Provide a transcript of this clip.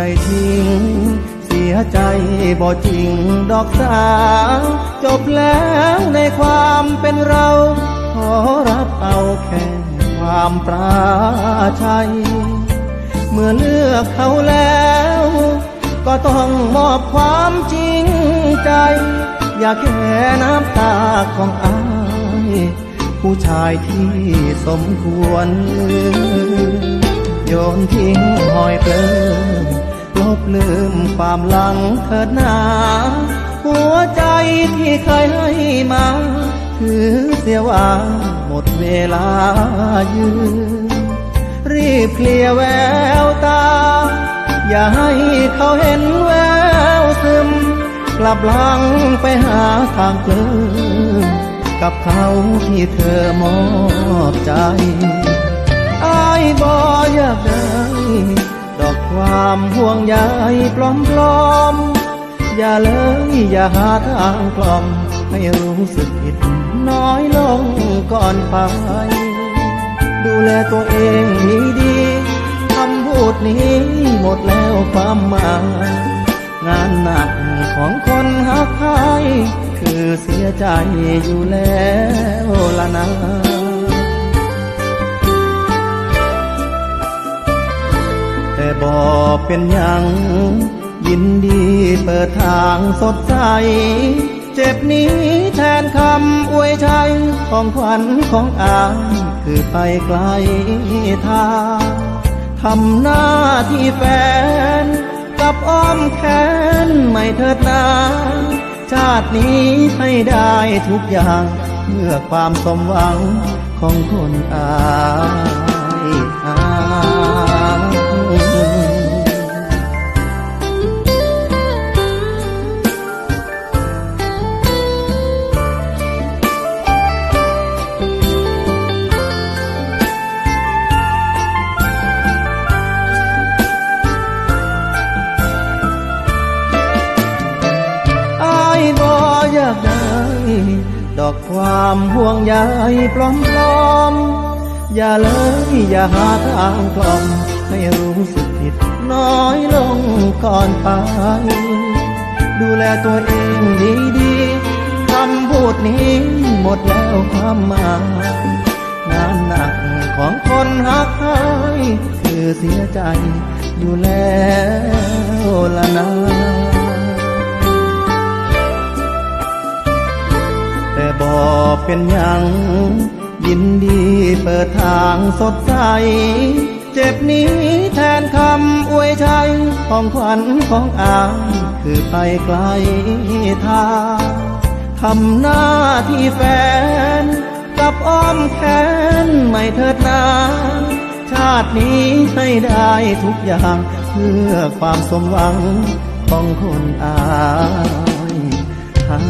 ใจทิ้ง เสียใจบ่จริงดอกสาว จบแล้วในความเป็นเรา ขอรับเอาแค่ความปราชัย เมื่อเลือกเขาแล้ว ก็ต้องมอบความจริงใจ อย่าแค่น้ำตาของอายผู้ชายที่สมควร โยนทิ้งหอยเปลิมลบลืมความหลังเถิดหนาหัวใจที่เคยให้มาถือเสียว่าหมดเวลายืนรีบเคลียแววตา อย่าให้เขาเห็นแววซึม กลับหลังไปหาทางเกลือกับเขาที่เธอมอบใจ ความห่วงใยปลอมปลอมๆอย่าเลยอย่าหาทางกล่อมให้รู้สึกผิดน้อยลงก่อนไป ดูแลตัวเองดีดีคำพูดนี้หมดแล้วความหมาย งานหนักของคนหักใครคือเสียใจอยู่แล้วละนะแต่บอก เป็นหยัง ยินดีเปิดทางสดใส เจ็บนี้แทนคำอวยชัยของขวัญของอายคือไปไกลทางทำหน้าที่แฟน กับอ้อมแขนไม่เถิดนาชาตินี้ให้ได้ทุกอย่างเพื่อความสมหวังของคนอาย ดอกความห่วงใยปลอมปลอมๆอย่าเลยอย่าหาทางกล่อมให้รู้สึกผิดน้อยลงก่อนไป ดูแลตัวเองดีๆคำพูดนี้หมดแล้วความหมายงานหนักของคนหักใครคือเสียใจอยู่แล้วละนะ เป็นยังยินดีเปิดทางสดใส เจ็บนี้แทนคำอวยชัยของขวัญของอายคือไปไกลทางทำหน้าที่แฟน กับอ้อมแขนไม่เถิดนาชาตินี้ให้ได้ทุกอย่างเพื่อความสมหวังของคนอายหา